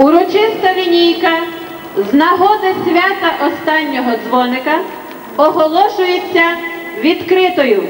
Урочиста лінійка з нагоди свята останнього дзвоника оголошується відкритою.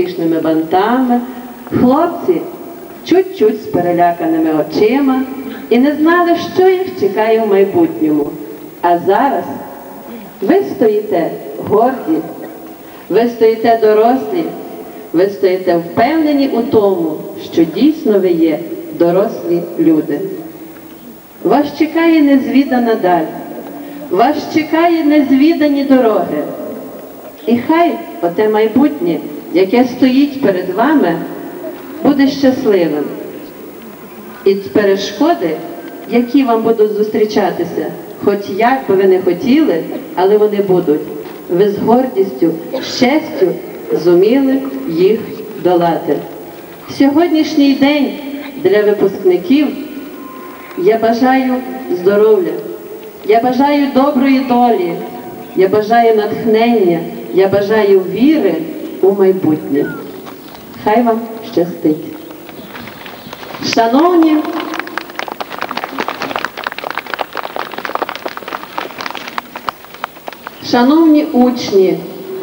Розкішними бантами, хлопці чуть-чуть з переляканими очима і не знали, що їх чекає в майбутньому. А зараз ви стоїте горді, ви стоїте дорослі, ви стоїте впевнені у тому, що дійсно ви є дорослі люди. Вас чекає незвідана даль, вас чекає незвідані дороги. І хай оте майбутнє, яке стоїть перед вами, буде щасливим. І перешкоди, які вам будуть зустрічатися, хоч як би ви не хотіли, але вони будуть. Ви з гордістю, з честю зуміли їх долати. Сьогоднішній день для випускників я бажаю здоров'я, я бажаю доброї долі, я бажаю натхнення, я бажаю віри у майбутнє. Хай вам щастить. Шановні, шановні учні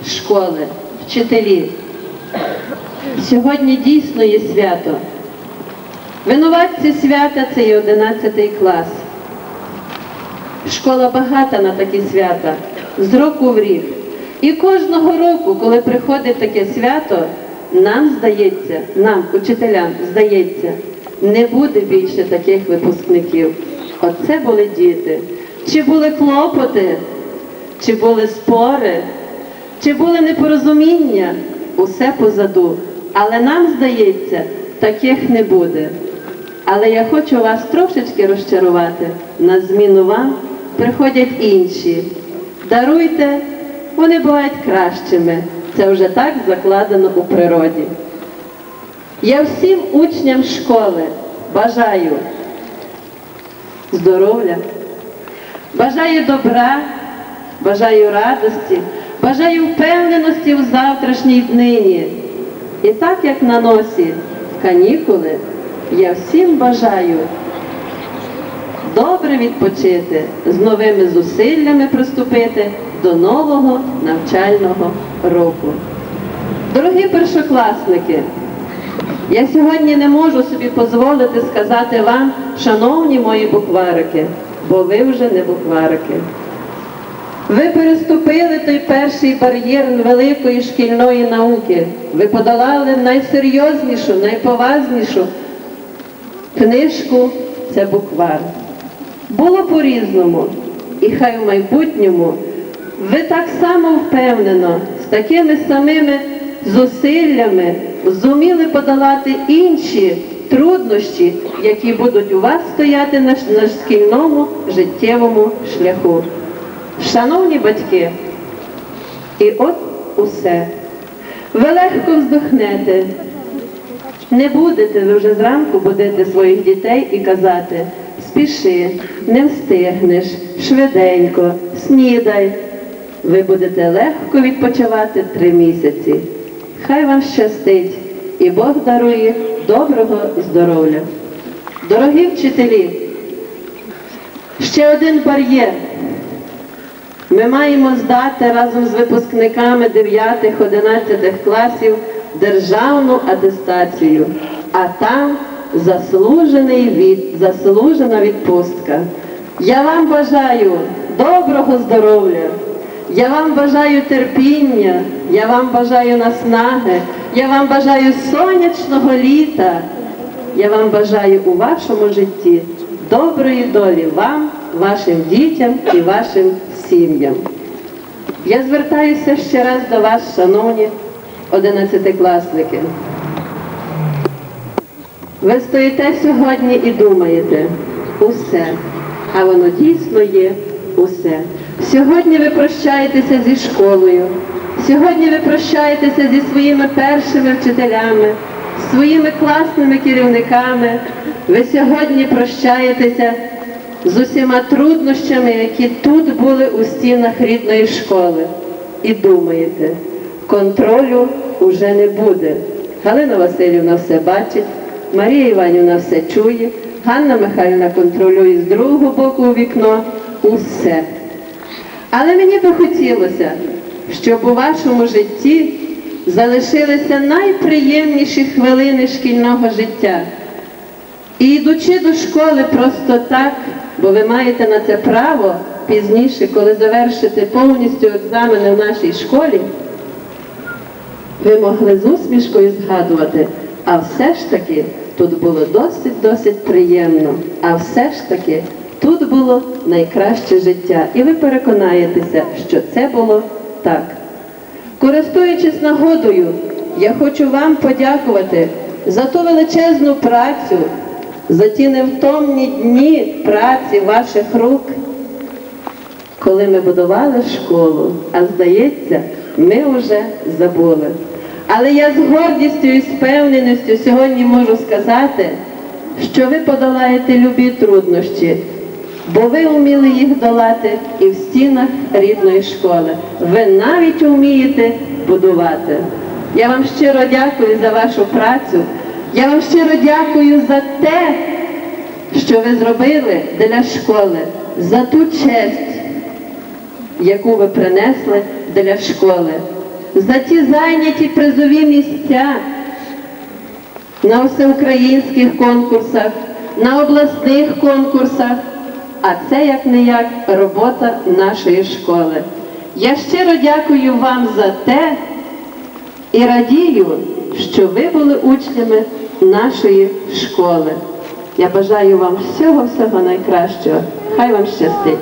школи, вчителі, сьогодні дійсно є свято. Винуватці свята це і 11 клас. Школа багата на такі свята з року в рік. І кожного року, коли приходить таке свято, нам здається, нам, учителям, здається, не буде більше таких випускників. Оце були діти. Чи були клопоти, чи були спори, чи були непорозуміння, усе позаду. Але нам здається, таких не буде. Але я хочу вас трошечки розчарувати. На зміну вам приходять інші. Даруйте, вони бувають кращими. Це вже так закладено у природі. Я всім учням школи бажаю здоров'я, бажаю добра, бажаю радості, бажаю впевненості в завтрашній днині. І так як на носі канікули, я всім бажаю добре відпочити, з новими зусиллями приступити до нового навчального року. Дорогі першокласники, я сьогодні не можу собі дозволити сказати вам, шановні мої букварики, бо ви вже не букварики. Ви переступили той перший бар'єр великої шкільної науки. Ви подолали найсерйознішу, найповажнішу книжку це буквар. Було по-різному, і хай в майбутньому ви так само впевнено, з такими самими зусиллями зуміли подолати інші труднощі, які будуть у вас стояти на, шкільному життєвому шляху. Шановні батьки, і от усе. Ви легко вздохнете. Не будете ви вже зранку будити своїх дітей і казати спіши, не встигнеш, швиденько, снідай. Ви будете легко відпочивати три місяці. Хай вам щастить і Бог дарує доброго здоров'я. Дорогі вчителі, ще один бар'єр. Ми маємо здати разом з випускниками 9-11 класів державну атестацію, а там заслужений від, заслужена відпустка. Я вам бажаю доброго здоров'я, я вам бажаю терпіння, я вам бажаю наснаги, я вам бажаю сонячного літа. Я вам бажаю у вашому житті доброї долі вам, вашим дітям і вашим сім'ям. Я звертаюся ще раз до вас, шановні одинадцятикласники. Ви стоїте сьогодні і думаєте усе, а воно дійсно є усе. Сьогодні ви прощаєтеся зі школою, сьогодні ви прощаєтеся зі своїми першими вчителями, своїми класними керівниками. Ви сьогодні прощаєтеся з усіма труднощами, які тут були у стінах рідної школи. І думаєте, контролю уже не буде. Галина Васильівна все бачить, Марія Іванівна все чує, Ганна Михайлівна контролює з другого боку у вікно усе. Але мені би хотілося, щоб у вашому житті залишилися найприємніші хвилини шкільного життя. І йдучи до школи просто так, бо ви маєте на це право пізніше, коли завершите повністю екзамени в нашій школі, ви могли з усмішкою згадувати, а все ж таки тут було досить-досить приємно, а все ж таки тут було найкраще життя. І ви переконаєтеся, що це було так. Користуючись нагодою, я хочу вам подякувати за ту величезну працю, за ті невтомні дні праці ваших рук, коли ми будували школу, а здається, ми вже забули. Але я з гордістю і з впевненістю сьогодні можу сказати, що ви подолаєте любі труднощі, бо ви вміли їх долати і в стінах рідної школи. Ви навіть вмієте будувати. Я вам щиро дякую за вашу працю. Я вам щиро дякую за те, що ви зробили для школи, за ту честь, яку ви принесли для школи, за ті зайняті призові місця на всеукраїнських конкурсах, на обласних конкурсах, а це як не як робота нашої школи. Я щиро дякую вам за те і радію, що ви були учнями нашої школи. Я бажаю вам всього-всього найкращого. Хай вам щастить.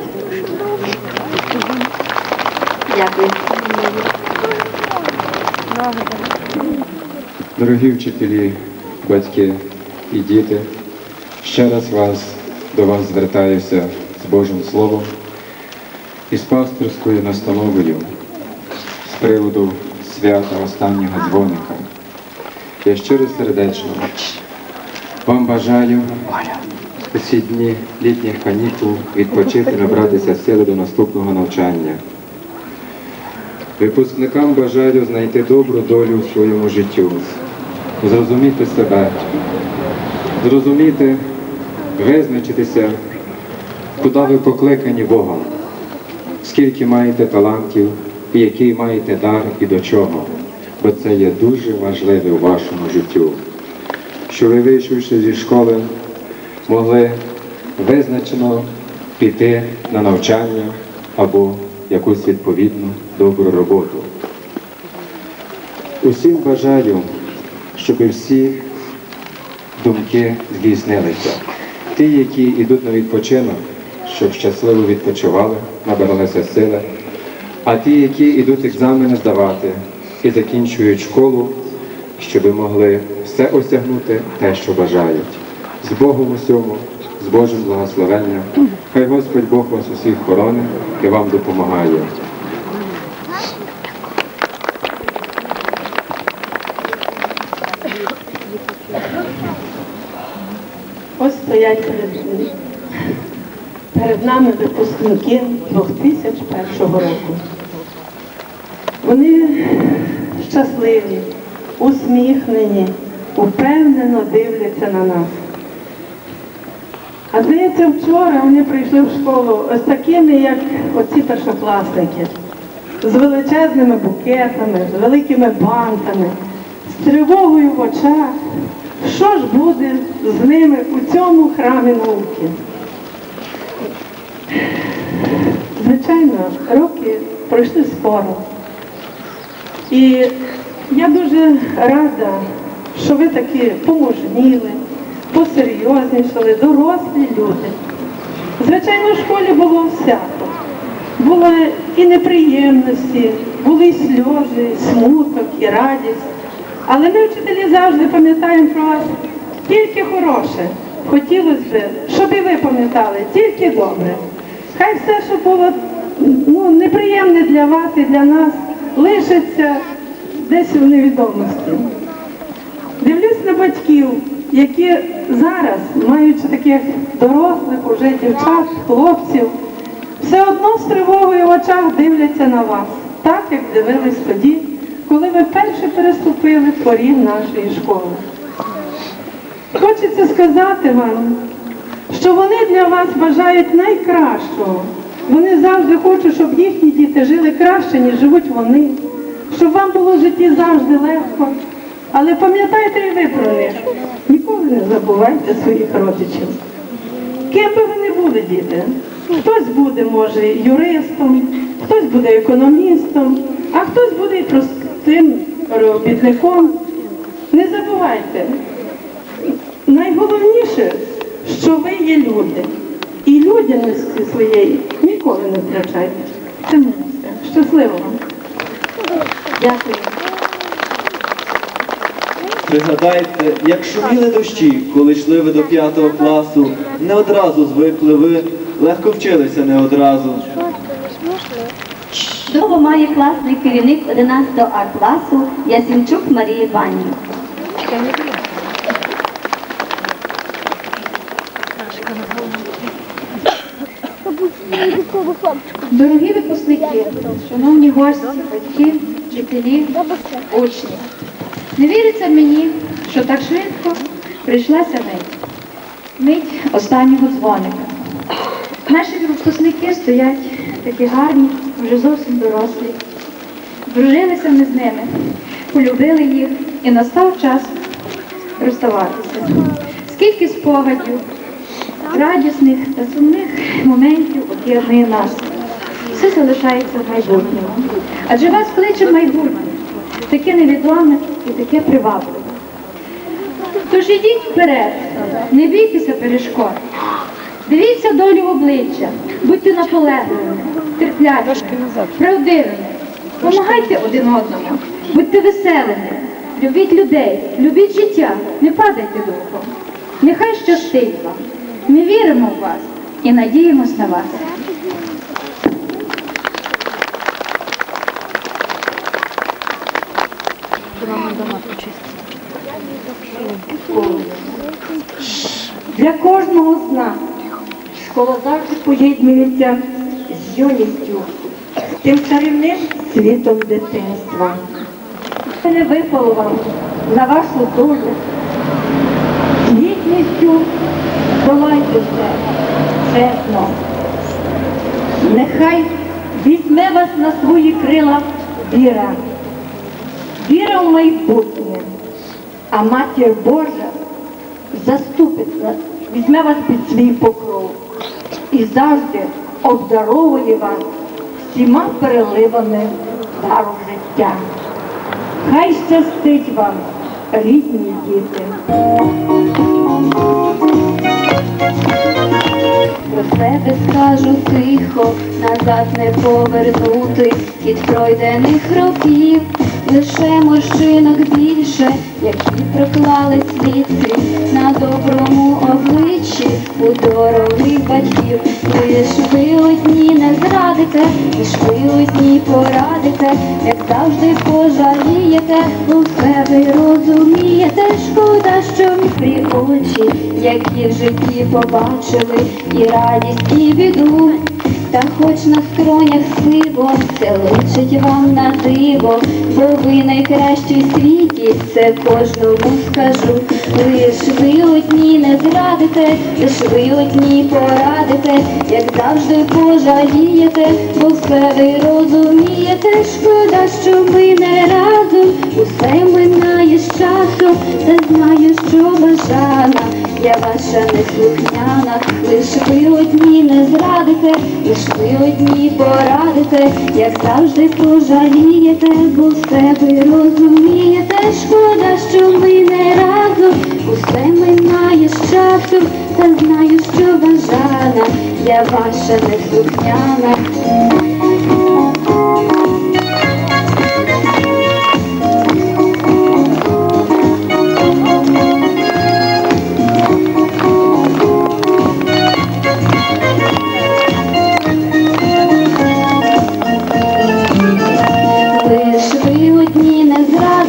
Дякую. Дорогі вчителі, батьки і діти, ще раз вас до вас звертаюся з Божим Словом і з пасторською настановою з приводу свята останнього дзвоника. Я щиро сердечно вам бажаю у ці дні літніх канікул відпочити, набратися сили до наступного навчання. Випускникам бажаю знайти добру долю в своєму життю, зрозуміти себе, зрозуміти, визначитися куди ви покликані Богом, скільки маєте талантів, який маєте дар і до чого, бо це є дуже важливе у вашому життю. Що ви, вийшовши зі школи, могли визначено піти на навчання або якусь відповідну добру роботу. Усім бажаю, щоб всі думки здійснилися. Ті, які йдуть на відпочинок, щоб щасливо відпочивали, набиралися сили, а ті, які йдуть екзамени здавати і закінчують школу, щоб могли все осягнути те, що бажають. З Богом усьому, з Божим благословенням. Хай Господь Бог вас усіх хоронить і вам допомагає. Ось стоять перед, перед нами випускники 2001 року. Вони щасливі, усміхнені, упевнено дивляться на нас. А здається, вчора вони прийшли в школу ось такими, як оці першокласники, з величезними букетами, з великими бантами, з тривогою в очах. Що ж буде з ними у цьому храмі науки? Звичайно, роки пройшли скоро. І я дуже рада, що ви такі поможніли, посерйознішали, дорослі люди. Звичайно, в школі було всяко. Були і неприємності, були і сльози, і смуток, і радість. Але ми, вчителі, завжди пам'ятаємо про вас тільки хороше. Хотілося б, щоб і ви пам'ятали, тільки добре. Хай все, що було ну, неприємне для вас і для нас, лишиться десь у невідомості. Дивлюсь на батьків, які зараз, маючи таких дорослих уже дівчат, хлопців, все одно з тривогою в очах дивляться на вас, так як дивились тоді, коли ви перше переступили поріг нашої школи. Хочеться сказати вам, що вони для вас бажають найкращого. Вони завжди хочуть, щоб їхні діти жили краще, ніж живуть вони, щоб вам було в житті завжди легко. Але пам'ятайте і ви про них. Ніколи не забувайте своїх родичів. Ким би ви не були, діти? Хтось буде, може, юристом, хтось буде економістом, а хтось буде простим робітником. Не забувайте, найголовніше, що ви є люди. І людяності своєї ніколи не втрачайте. Цінуйте. Щасливо вам. Дякую. Пригадайте, як шуміли дощі, коли йшли ви до п'ятого класу, не одразу звикли ви, легко вчилися не одразу. Слово має класний керівник 11 А класу Ясімчук Марія Іванівна. Дорогі випускники, шановні гості, батьки, вчителі, учні. Не віриться мені, що так швидко прийшлася мить. Мить останнього дзвоника. Наші випускники стоять такі гарні, вже зовсім дорослі. Дружилися ми з ними, полюбили їх і настав час розставатися. Скільки спогадів, радісних та сумних моментів об'єднує нас. Все залишається в майбутньому. Адже вас кличе майбутнє, таке невідоме і таке привабливе. Тож ідіть вперед, не бійтеся перешкод. Дивіться долю в обличчя, будьте наполегливими, терплячими, правдивими. Помагайте один одному, будьте веселими, любіть людей, любіть життя, не падайте духом. Нехай щастить вам. Ми віримо в вас і надіємось на вас. Для кожного з нас школа завжди поєднується з юністю, тим чарівним світом дитинства. Це не випало вам на вашу долю. З гідністю долайте все, чесно. Нехай візьме вас на свої крила віра, віра в майбутнє, а матір Божа заступить вас, візьме вас під свій покров і завжди обдаровує вас всіма переливами дару життя. Хай щастить вам, рідні діти. Про себе скажу тихо, назад не повернути від пройдених років, лише морщинок більше, які проклали слідки на доброму обличчі у дорогих батьків. Ви ж ви одні не зрадите, ви ж ви одні порадите, як завжди пожалієте, у себе розумієте, шкода, що мокрі очі, які в житті побачили, і радість, і біду. Та хоч на скронях сиво, це личить вам на диво, бо ви найкращі в світі, це кожному скажу. Лиш ви одні не зрадите, лиш ви одні порадите, як завжди пожалієте, бо все ви розумієте, шкода, що ми не разом, усе минає з часом, та знаю, що бажана, я ваша неслухняна, лиш ви одні не зрадите, лиш ви одні порадите, як завжди пожалієте, бо все ви розумієте, шкода, що ми не разом, усе минає з часом, та знаю, що бажана, я ваша неслухняна.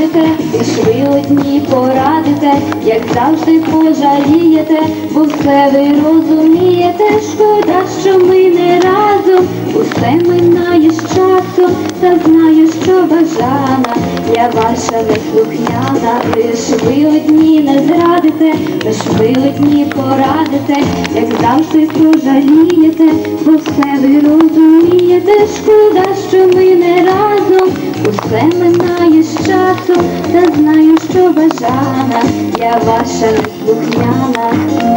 Зрадите, лиш ви одні порадите, як завжди пожалієте, бо все ви розумієте, шкода, що ми не разом, усе минає з часом, та знаю, що бажана, я ваша неслухняна, лиш ви одні не зрадите, лиш ви одні порадите, як завжди пожалієте, бо все ви розумієте, шкода, що ми не разом, усе минає з часом, та знаю, що бажана, я ваша неслухняна.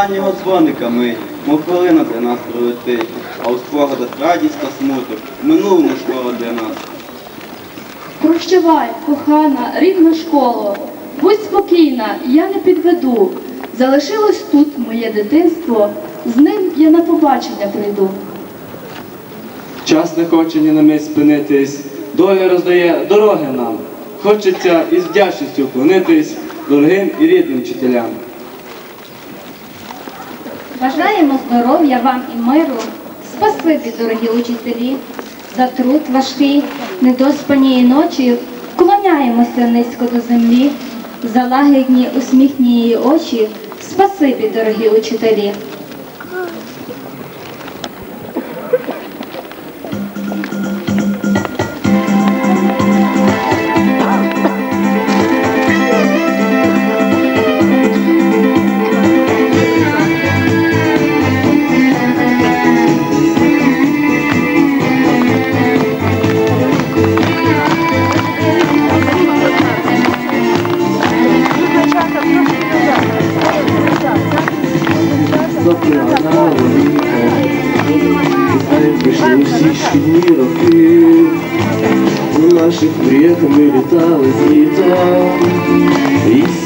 Останнього дзвоника ми, мов хвилина для нас пролетить, а у спогадах радість та смуток, минув не скоро для нас. Прощавай, кохана, рідна школа, будь спокійна, я не підведу. Залишилось тут моє дитинство, з ним я на побачення прийду. Час не хоче ні на мить спинитись, доля роздає дороги нам. Хочеться із вдячністю вклонитись дорогим і рідним вчителям. Бажаємо здоров'я вам і миру. Спасибі, дорогі учителі, за труд важкий, недоспані ночі. Вклоняємося низько до землі, за лагідні усміхні її очі. Спасибі, дорогі учителі.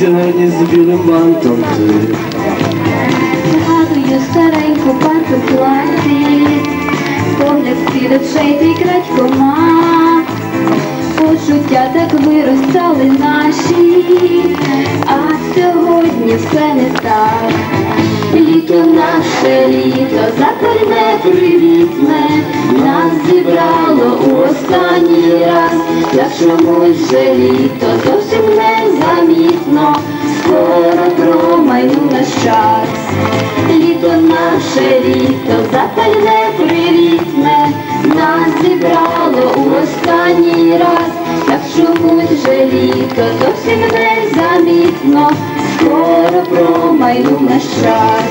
Сьогодні з білим бантом ти. Згадую стареньку парку в класі, погляд з-під очей крадькома. Почуття так виростали наші, а сьогодні все не так. Літо наше літо, запальне привітне, нас зібрало у останній раз, та чомусь же літо зовсім незамітно, скоро промайну наш час. Літо наше літо, запальне привітне, нас зібрало у останній раз, так чомусь же літо зовсім незамітно, скоро промайну наш час.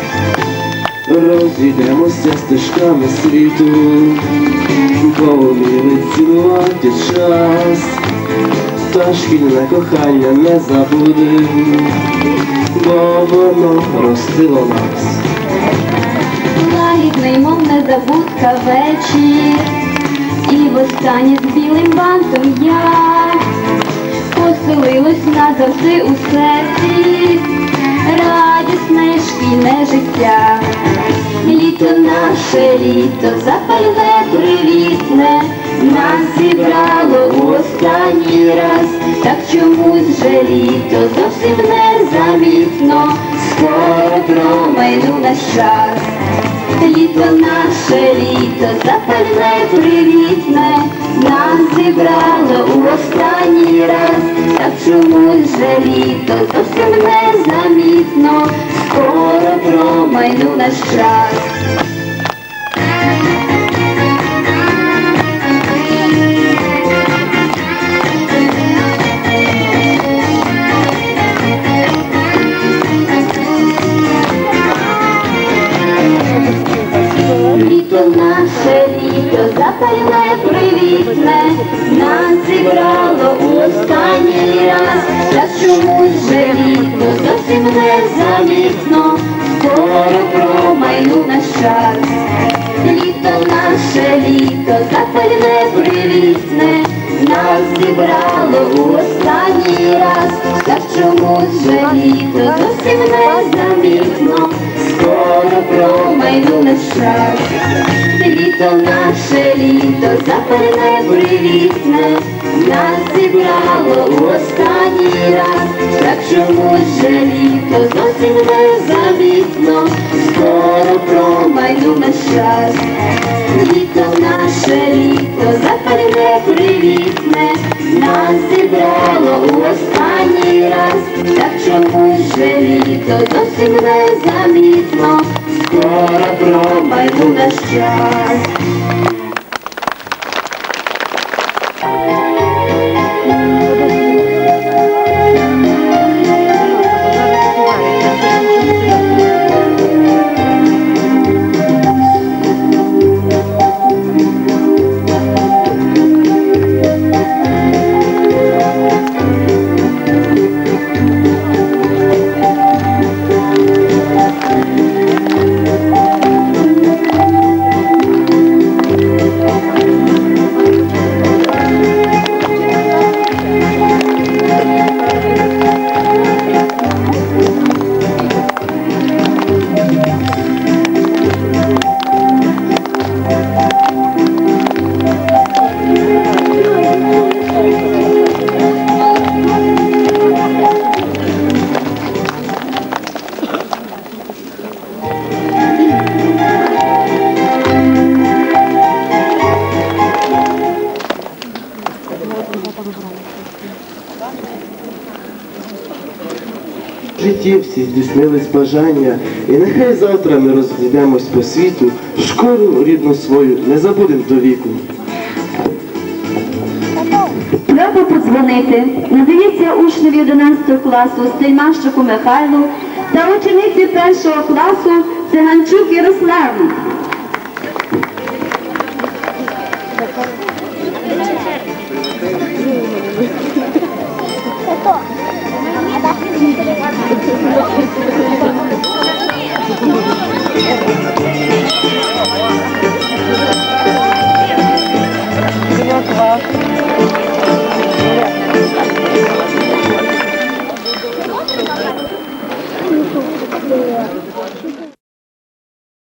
Розійдемося стежками світу, бо вміли цінувати час, та шкільне кохання не забудем, бо воно ростило нас. Лагідний, мов незабудка вечір, і востаннє з білим бантом я поселилось назавжди у серці, радісне шкільне життя. Літо наше літо, запальне привітне, нас зібрало останній раз, так чомусь же літо зовсім незамітно, скоро промайну наш час. Літо наше літо, запальне привітне, нас зібрало у останній раз, так чомусь же літо зовсім незамітно, скоро промайну наш час. Літо наше літо, запальне привітне, нас зібрало у останній раз, так чомусь зовсім незамітно, скоро промайну наш час. Літо наше літо, запальне привітне, нас зібрало у останній раз, так чомусь же літо зовсім незамітно, скоро промайну наш час. Літо наше літо, запальне привітне, нас зібрало у останній раз, так чомусь же літо зовсім незамітно, скоро промайну наш час. Літо наше літо, запальне привітне, нас зібрало у останній раз, так чомусь же літо зовсім незамітно, скоро промайну наш час. В житті всі здійснились бажання, і нехай завтра ми розійдемось по світу, школу рідну свою не забудем до віку. Треба подзвонити. Надається учневі 11 класу Стельмащику Михайлу та учениці першого класу Циганчук 你要干嘛？